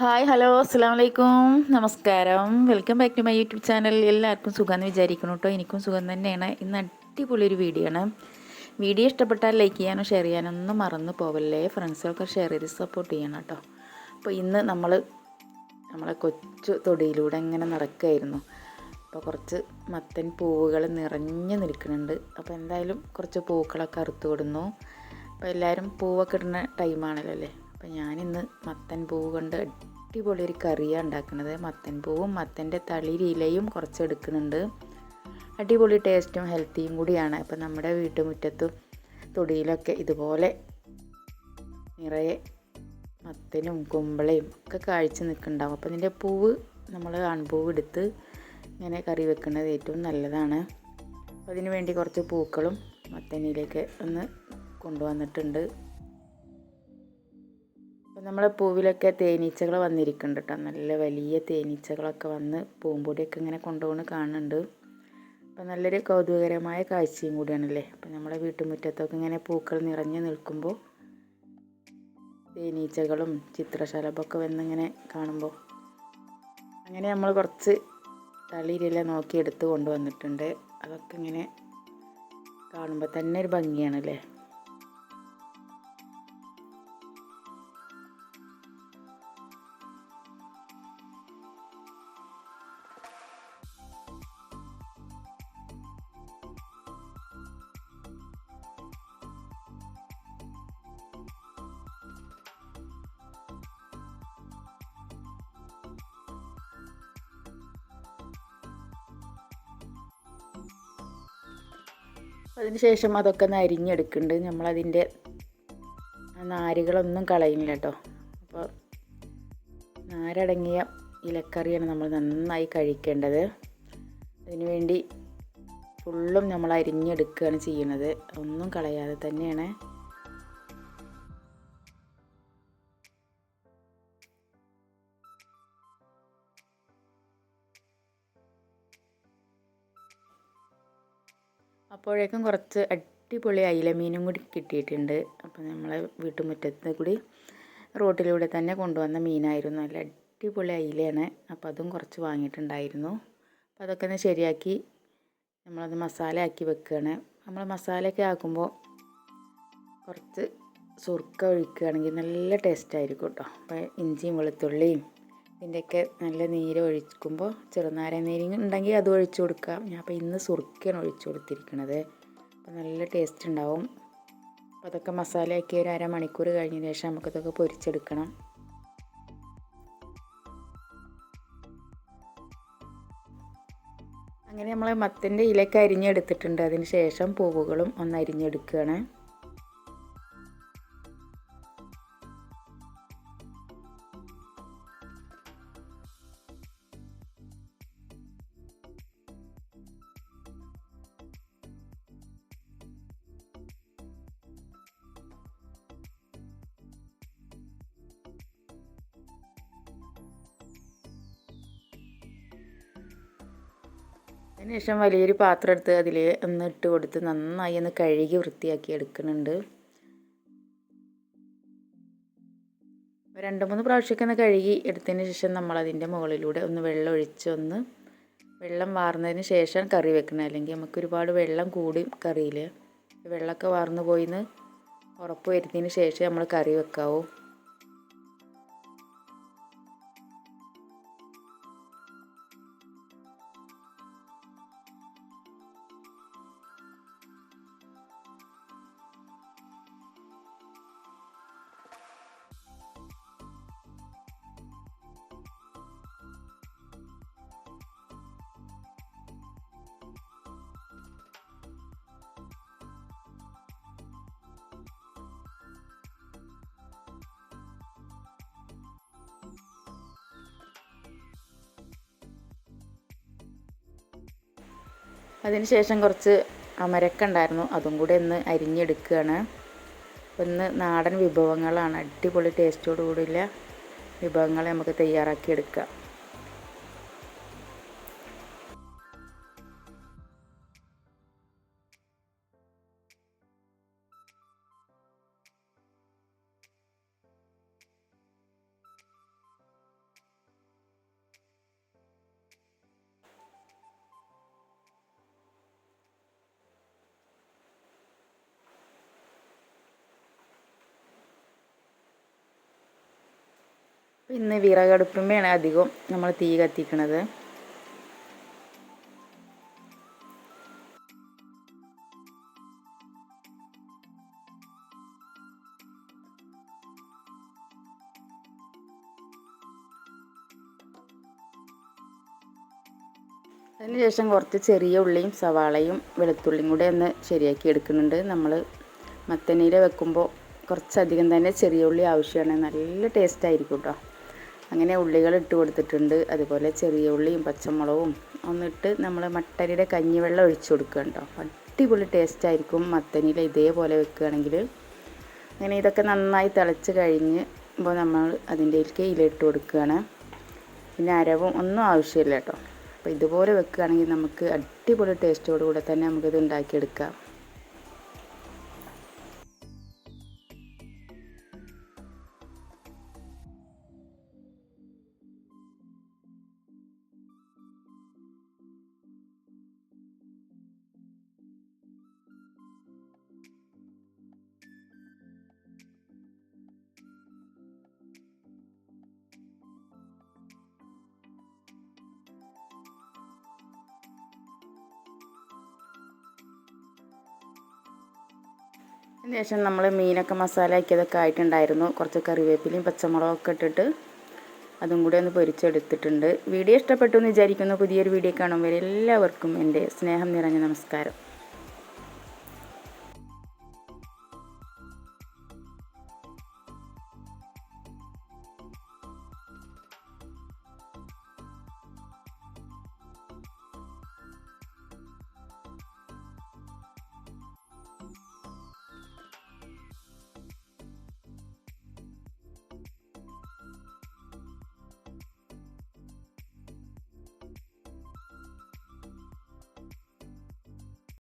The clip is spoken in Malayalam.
ഹായ് ഹലോ അസ്സാം വലൈക്കും നമസ്കാരം. Welcome back to my YouTube channel. എല്ലാവർക്കും സുഖമെന്ന് വിചാരിക്കണം കേട്ടോ എനിക്കും സുഖം തന്നെയാണ്. ഇന്ന് അടിപൊളി ഒരു വീഡിയോ ആണ്. വീഡിയോ ഇഷ്ടപ്പെട്ടാൽ ലൈക്ക് ചെയ്യാനോ ഷെയർ ചെയ്യാനോ ഒന്നും മറന്നു പോവല്ലേ? ഫ്രണ്ട്സൊക്കെ ഷെയർ ചെയ്ത് സപ്പോർട്ട് ചെയ്യണം കേട്ടോ അപ്പോൾ ഇന്ന് നമ്മൾ നമ്മളെ കൊച്ചു തൊടിയിലൂടെ ഇങ്ങനെ നടക്കുകയായിരുന്നു അപ്പോൾ കുറച്ച് മത്തൻ പൂവുകൾ നിറഞ്ഞു നിൽക്കുന്നുണ്ട്. അപ്പോൾ എന്തായാലും കുറച്ച് പൂക്കളൊക്കെ അറുത്തു കൊടുന്നു. അപ്പോൾ എല്ലാവരും പൂവൊക്കെ ഇടുന്ന ടൈമാണല്ലോ അല്ലേ? അപ്പോൾ ഞാനിന്ന് മത്തൻ പൂവ് കൊണ്ട് അടിപൊളി ഒരു കറിയാണ് ഉണ്ടാക്കുന്നത്. മത്തൻ പൂവും മത്തന്റെ തളിരിലയും കുറച്ച് എടുക്കുന്നുണ്ട്. അടിപൊളി ടേസ്റ്റും ഹെൽത്തിയും കൂടിയാണ്. അപ്പം നമ്മുടെ വീട്ടുമുറ്റത്തും തൊടിയിലൊക്കെ ഇതുപോലെ നിറയെ മത്തനും കുമ്പളയും ഒക്കെ കാഴ്ച നിൽക്കുന്നുണ്ടാവും. അപ്പോൾ ഇതിന്റെ പൂവ് നമ്മൾ ആൺപൂവ് എടുത്ത് ഇങ്ങനെ കറി വെക്കുന്നത് ഏറ്റവും നല്ലതാണ്. അതിന് വേണ്ടി കുറച്ച് പൂക്കളും മത്തനിലേക്ക് ഒന്ന് കൊണ്ടുവന്നിട്ടുണ്ട്. അപ്പോൾ നമ്മളെ പൂവിലൊക്കെ തേനീച്ചകൾ വന്നിരിക്കുന്നുണ്ട് കേട്ടോ. നല്ല വലിയ തേനീച്ചകളൊക്കെ വന്ന് പൂമ്പൊടിയൊക്കെ ഇങ്ങനെ കൊണ്ടുപോകുന്ന കാണുന്നുണ്ട്. അപ്പം നല്ലൊരു കൗതുകകരമായ കാഴ്ചയും കൂടിയാണല്ലേ? അപ്പം നമ്മളെ വീട്ടുമുറ്റത്തൊക്കെ ഇങ്ങനെ പൂക്കൾ നിറഞ്ഞു നിൽക്കുമ്പോൾ തേനീച്ചകളും ചിത്രശലഭമൊക്കെ വന്നിങ്ങനെ കാണുമ്പോൾ അങ്ങനെ നമ്മൾ കുറച്ച് തളിയിലെല്ലാം നോക്കി എടുത്ത് കൊണ്ടുവന്നിട്ടുണ്ട്. അതൊക്കെ ഇങ്ങനെ കാണുമ്പോൾ തന്നെ ഒരു ഭംഗിയാണല്ലേ? അതിനുശേഷം അതൊക്കെ ഒന്ന് അരിഞ്ഞെടുക്കുന്നുണ്ട്. നമ്മളതിന്റെ നാരുകളൊന്നും കളയുന്നില്ല കേട്ടോ. അപ്പോൾ നാരടങ്ങിയ ഇലക്കറിയാണ് നമ്മൾ നന്നായി കഴിക്കേണ്ടത്. അതിനുവേണ്ടി ഫുള്ളും നമ്മൾ അരിഞ്ഞെടുക്കുകയാണ് ചെയ്യുന്നത്. ഒന്നും കളയാതെ തന്നെയാണ്. അപ്പോഴേക്കും കുറച്ച് അടിപൊളി അയില മീനും കൂടി കിട്ടിയിട്ടുണ്ട്. അപ്പോൾ നമ്മളെ വീട്ടുമുറ്റത്ത് കൂടി റോട്ടിലൂടെ തന്നെ കൊണ്ടുവന്ന മീനായിരുന്നു. നല്ല അടിപൊളി അയിലയാണ് അപ്പോൾ അതും കുറച്ച് വാങ്ങിയിട്ടുണ്ടായിരുന്നു. അപ്പോൾ അതൊക്കെ ഒന്ന് ശരിയാക്കി നമ്മളത് മസാല ആക്കി വെക്കുകയാണ്. നമ്മൾ മസാലയൊക്കെ ആക്കുമ്പോൾ കുറച്ച് സുർക്ക ഒഴിക്കുകയാണെങ്കിൽ നല്ല ടേസ്റ്റ് ആയിരിക്കും കേട്ടോ. അപ്പോൾ ഇഞ്ചിയും വെളുത്തുള്ളിയും ഇതിന്റെയൊക്കെ നല്ല നീര് ഒഴിക്കുമ്പോൾ ചെറുനാരങ്ങ നീര് ഉണ്ടെങ്കിൽ അത് ഒഴിച്ചു കൊടുക്കാം ഞാൻ അപ്പോൾ ഇന്ന് സുറുക്കിയാണ് ഒഴിച്ചു കൊടുത്തിരിക്കുന്നത് അപ്പോൾ നല്ല ടേസ്റ്റ് ഉണ്ടാവും. അപ്പോൾ അതൊക്കെ മസാലയാക്കി ഒരു അരമണിക്കൂർ കഴിഞ്ഞ ശേഷം നമുക്കതൊക്കെ പൊരിച്ചെടുക്കണം. അങ്ങനെ നമ്മൾ മത്തന്റെ ഇലയൊക്കെ അരിഞ്ഞെടുത്തിട്ടുണ്ട്. അതിന് ശേഷം പൂവുകളും ഒന്ന് അരിഞ്ഞെടുക്കുകയാണ്. അതിനുശേഷം വലിയൊരു പാത്രം എടുത്ത് അതിൽ ഒന്ന് ഇട്ട് കൊടുത്ത് നന്നായി ഒന്ന് കഴുകി വൃത്തിയാക്കി എടുക്കുന്നുണ്ട്. രണ്ട് മൂന്ന് പ്രാവശ്യമൊക്കെ ഒന്ന് കഴുകി എടുത്തതിന് ശേഷം നമ്മൾ അതിന്റെ മുകളിലൂടെ ഒന്ന് വെള്ളം ഒഴിച്ചൊന്ന് വെള്ളം വാർന്നതിന് ശേഷം കറി വെക്കണം. അല്ലെങ്കിൽ നമുക്ക് ഒരുപാട് വെള്ളം കൂടി കറിയിൽ വെള്ളമൊക്കെ വാർന്നു പോയിന്ന് ഉറപ്പ് വരുത്തിയതിന് ശേഷം നമ്മൾ കറി വെക്കാവൂ. അതിനുശേഷം കുറച്ച് അമരക്ക ഉണ്ടായിരുന്നു. അതും കൂടെ ഒന്ന് അരിഞ്ഞെടുക്കുകയാണ്. ഒന്ന് നാടൻ വിഭവങ്ങളാണ്. അടിപൊളി ടേസ്റ്റോടു കൂടിയുള്ള വിഭവങ്ങൾ നമുക്ക് തയ്യാറാക്കി എടുക്കാം. ഇന്ന് വിറകടുപ്പുമ്പോഴാണ് അധികം നമ്മൾ തീ കത്തിക്കണത്. അതിനുശേഷം കുറച്ച് ചെറിയ ഉള്ളിയും സവാളയും വെളുത്തുള്ളിയും കൂടെ ഒന്ന് ശരിയാക്കി എടുക്കുന്നുണ്ട്. നമ്മൾ മത്തനീര വെക്കുമ്പോൾ കുറച്ചധികം തന്നെ ചെറിയ ഉള്ളി ആവശ്യമാണ് നല്ല ടേസ്റ്റ് ആയിരിക്കും കേട്ടോ അങ്ങനെ ഉള്ളികൾ ഇട്ട് കൊടുത്തിട്ടുണ്ട്. അതുപോലെ ചെറിയ ഉള്ളിയും പച്ചമുളകും. ഒന്നിട്ട് നമ്മൾ മട്ടരിയുടെ കഞ്ഞിവെള്ളം ഒഴിച്ച് കൊടുക്കുക കേട്ടോ. അടിപൊളി ടേസ്റ്റ് ആയിരിക്കും മത്തനിൽ ഇതേപോലെ വെക്കുകയാണെങ്കിൽ. അങ്ങനെ ഇതൊക്കെ നന്നായി തിളച്ച് കഴിഞ്ഞ് ഇപ്പോൾ നമ്മൾ അതിന്റെ ഇല ഇട്ട് കൊടുക്കുകയാണ്. പിന്നെ അരവും ഒന്നും ആവശ്യമില്ല കേട്ടോ. അപ്പോൾ ഇതുപോലെ വെക്കുകയാണെങ്കിൽ നമുക്ക് അടിപൊളി ടേസ്റ്റോടു കൂടെ തന്നെ നമുക്കിത് ഉണ്ടാക്കിയെടുക്കാം. ശേഷം നമ്മൾ മീനൊക്കെ മസാല ആക്കിയതൊക്കെ ആയിട്ടുണ്ടായിരുന്നു. കുറച്ച് കറിവേപ്പിലയും പച്ചമുളകൊക്കെ ഇട്ടിട്ട് അതും കൂടി ഒന്ന് പൊരിച്ചെടുത്തിട്ടുണ്ട്. വീഡിയോ ഇഷ്ടപ്പെട്ടു എന്ന് വിചാരിക്കുന്നു. പുതിയൊരു വീഡിയോ കാണുമ്പോൾ എല്ലാവർക്കും എന്റെ സ്നേഹം നിറഞ്ഞ നമസ്കാരം.